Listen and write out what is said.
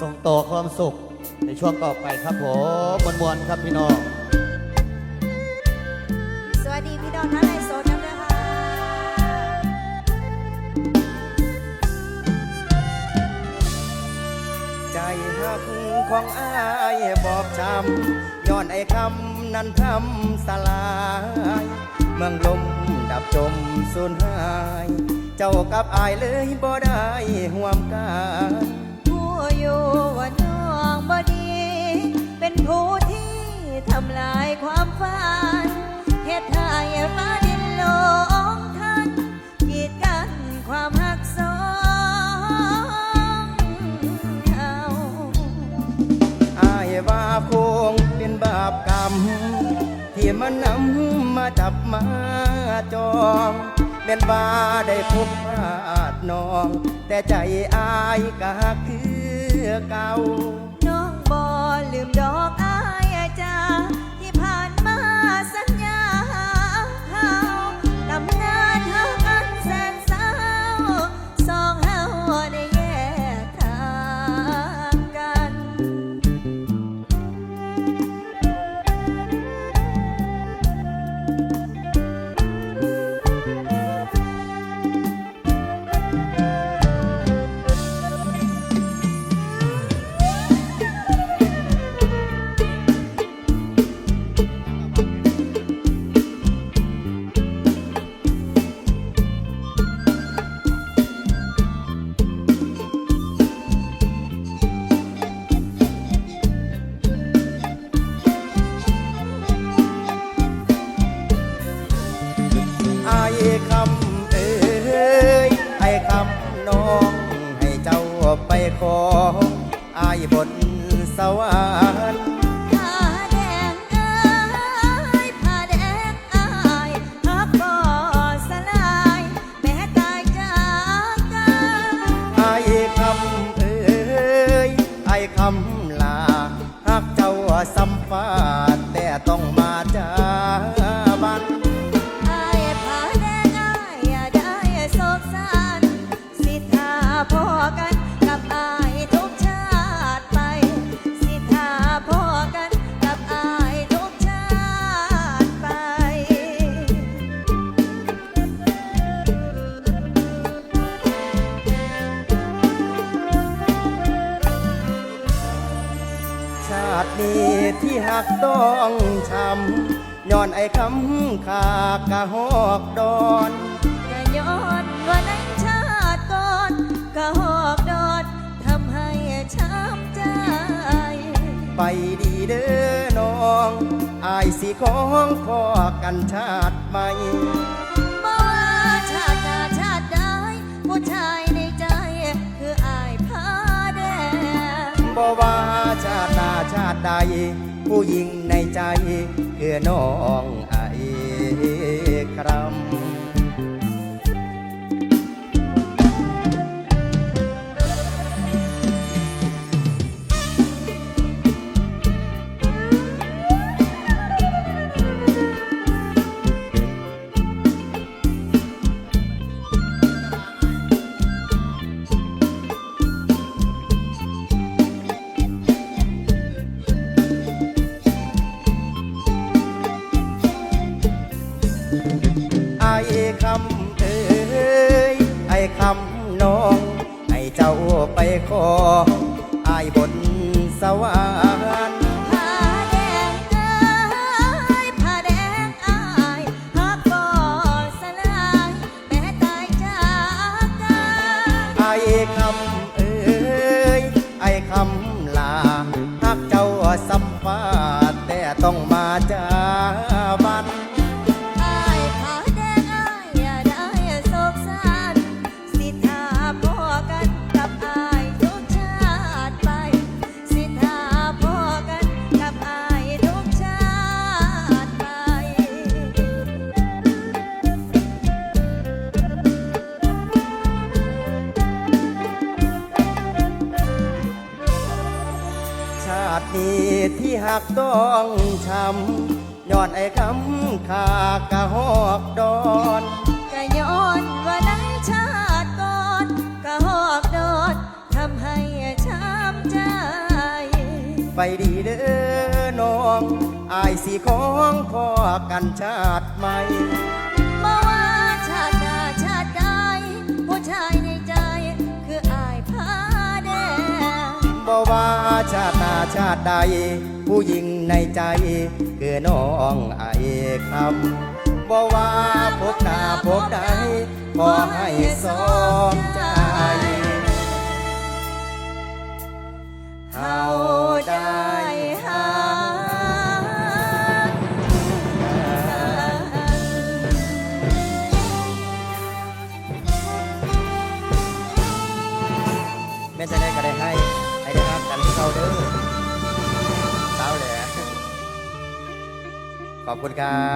ส่งต่อความสุขในช่วงต่อไปครับผมมวลมวลๆครับพี่น้อง สวัสดีพี่ดอนท่านไอโซนกันด้วยค่ะใจหักของอายบอบช้ำย้อนไอ้คำนั้นทำสลาย เมืองลมดับจมสูญหาย เจ้ากับอายเลยบ่ได้ห่วมกันผู้ อยู่ว่าน้องบดี เป็นผู้ที่ทำลายความฝันเหตุให้ฟ้าดินหลงทันกีดกันความหักสองเฮาอายว่าคงเป็นบาปกรรม ที่มันนำมาจับมาจองเป็นว่าได้พบพลาดน้อง แต่ใจอายก็คือ เก่า น้องบอลืมดอกอายจ้าที่ผ่ บนสวรรค์ ที่หักต้องช้ำย้อนไอ้คำขากะหอกดอนก็ย้อนว่าในชาติก่อนก็หอกดอดทำให้ช้ำใจ ไปดีเด้อน้องอายสิของขอกันชาติใหม่บ่ว่าชาติ ผู้หญิงในใจ คือน้องไอ้ครำ จ้าไปขอไอ้บนสวรรค์ผ้าแดงเอ้ยผ้าแดงอายฮักบ่สลายแม้ตายจากกันไอ้คำเอ้ยไอ้คำลาหากเจ้าสัมภาษณ์แต่ต้องมาจาบั ตินี้ที่หักต้องช้ำย้อนไอ้คำขากะหอกดอนก็ย้อนว่าในชาติก่อนก็หอกโดดทำให้ช้ำใจ ไปดีเด้อน้องอายสีของพ่อกันชาติใหม่ ชาติหน้าชาติใด ผู้หญิงในใจคือน้องไอคำบ่ว่าพบหน้าพบใดขอให้สองใจาเด้อเศร้าแหละขอบคุณครับ